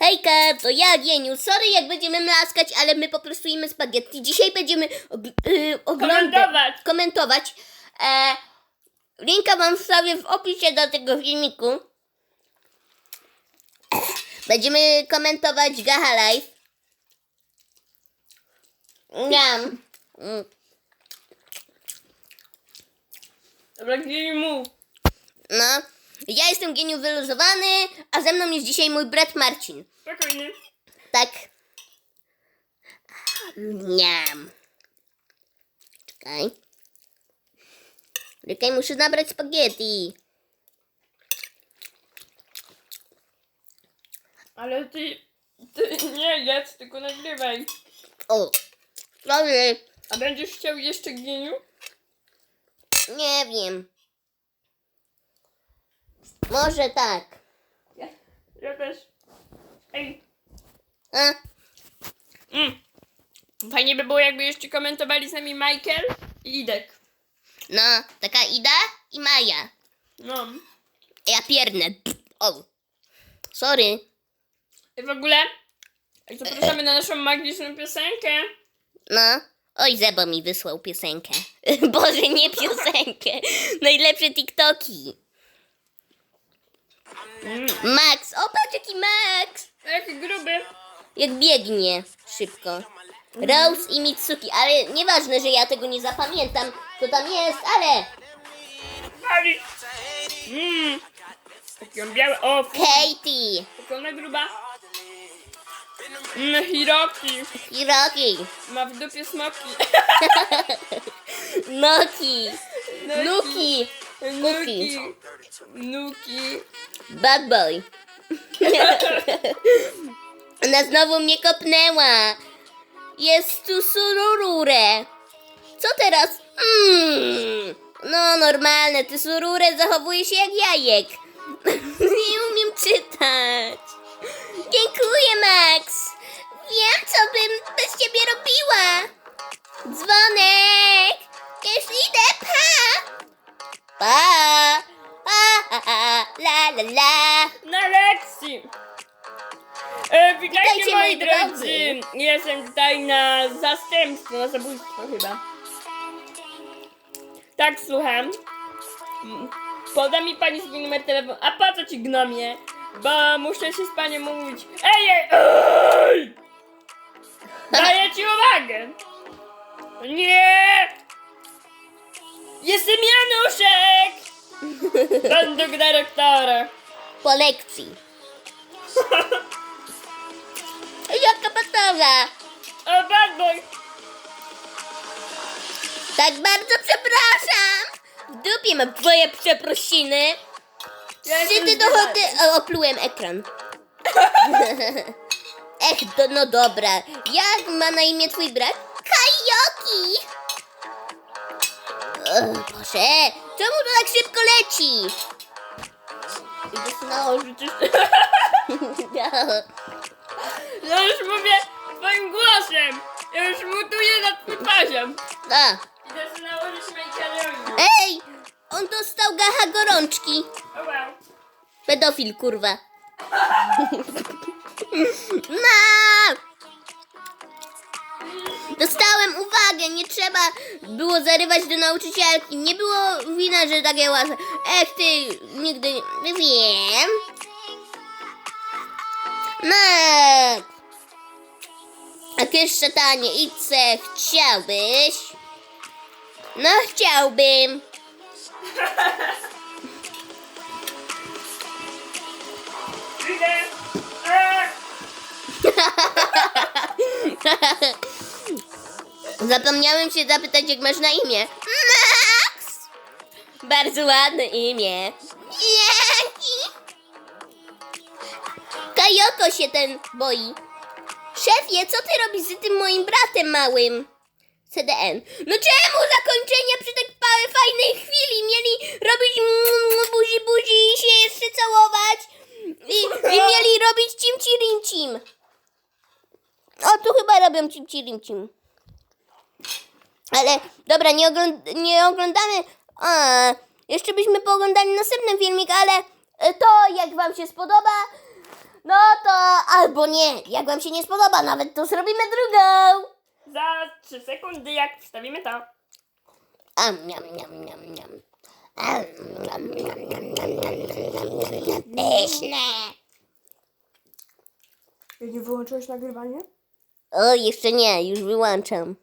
Hejka, to ja, Gieniu. Sorry, jak będziemy mlaskać, ale my po prostu jemy spaghetti. Dzisiaj będziemy og- y, oglądać, Komentować. komentować. E, linka wam wstawię w opisie do tego filmiku. Będziemy komentować Gaha Live. Niam. Mm. Dobra, gdzie mów. No, ja jestem geniu wyluzowany, a ze mną jest dzisiaj mój brat Marcin. Spokojnie. Tak. Niam. Czekaj. Czekaj, muszę nabrać spaghetti. Ale ty, ty nie jedz, tylko nagrywaj. O, sorry. A będziesz chciał jeszcze gnieniu? Nie wiem. Może tak. Ja, ja też. Ej. A, Mm. Fajnie by było, jakby jeszcze komentowali z nami Michael i Idek. no, taka Ida i Maja. No. Ja piernę. O, sorry. I w ogóle, zapraszamy na naszą magiczną piosenkę. No. Oj, Zebo mi wysłał piosenkę. Boże, nie piosenkę. Najlepsze TikToki. Mm. Max, o patrz jaki Max. Jaki gruby. Jak biegnie szybko. Rose i Mitsuki, ale nieważne, że ja tego nie zapamiętam, co tam jest, ale Pali. Mmm. Taki on biały. O, Katie taka ona gruba. Mmm, Hiroki. i Rocky, Ma w dupie smoki. Noki, Nuki, Nuki. Nuki. Bad Boy. Ona znowu mnie kopnęła. Jest tu sururure. Co teraz? Mm. No normalne, ty surure zachowuje się jak jajek. Nie umiem czytać. Dziękuję, Max. Wiem, co bym bez ciebie robiła. E, witajcie Witajcie, moi moi drodzy. drodzy. Jestem tutaj na zastępstwo, na zabójstwo chyba. Tak, słucham. Mm, Poda mi pani swój numer telefonu. A po co ci gnomie? Bo muszę się z panią mówić. Ej, ej, ej! Daję ci uwagę. Nie! Jestem Januszek! Będę dyrektora. Po lekcji. O! Tak bardzo przepraszam. W dupie mam twoje przeprosiny. Ja ty dochody... O, oplułem ekran. Ech, do, no dobra. Jak ma na imię twój brat? Kajoki. Boże, czemu to tak szybko leci? Idę sobie nałożyć. Ja już mówię twoim głosem. Ja już mutuję na twój poziom. A. Idę sobie nałożyć Michaelowi. Ej, on dostał gacha gorączki. O wow. Pedofil, kurwa. Ma! Dostałem uwagę, nie trzeba było zarywać do nauczycielki. Nie było wina, że takie łatwe. Ech, ty nigdy nie... Wiem. Max! Jakieś szatanie, idź se, chciałbyś? No, chciałbym. Idę. Zapomniałem się zapytać, jak masz na imię. Max! Bardzo ładne imię. Jaki? Kajoko się ten boi. Szefie, co ty robisz z tym moim bratem małym? CDN. No czemu zakończenia przy tak fajnej chwili mieli robić buzi buzi i się jeszcze całować? I, i mieli robić cimci rincim. O, tu chyba robią cimci rincim. Ale dobra, nie, ogląd- nie oglądamy. A, jeszcze byśmy pooglądali następny filmik, ale e, to jak Wam się spodoba, no to albo nie. Jak wam się nie spodoba nawet, to zrobimy drugą. Za 3 sekundy, jak wstawimy to. Am, niam, niam, niam, niam. Am, niam, niam, niam, niam, niam, niam, niam, niam. Pyszne. Nie wyłączyłeś nagrywanie? O, jeszcze nie, już wyłączam.